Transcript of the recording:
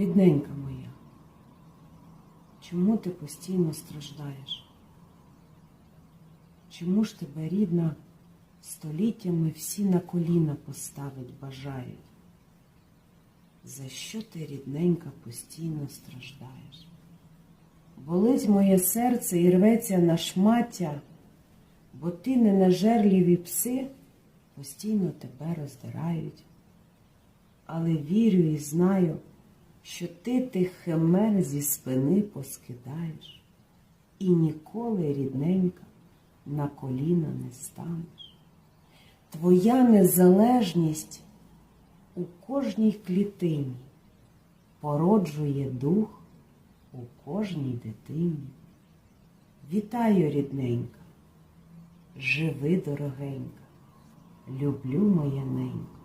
Рідненька моя, чому ти постійно страждаєш? Чому ж тебе рідна століттями всі на коліна поставить бажають? За що ти, рідненька, постійно страждаєш? Болить моє серце і рветься на шмаття, бо ти ненажерливі пси постійно тебе роздирають. Але вірю і знаю, що ти тих химер зі спини поскидаєш і ніколи, рідненька, на коліна не станеш. Твоя незалежність у кожній клітині породжує дух у кожній дитині. Вітаю, рідненька, живи, дорогенька, люблю моя ненька,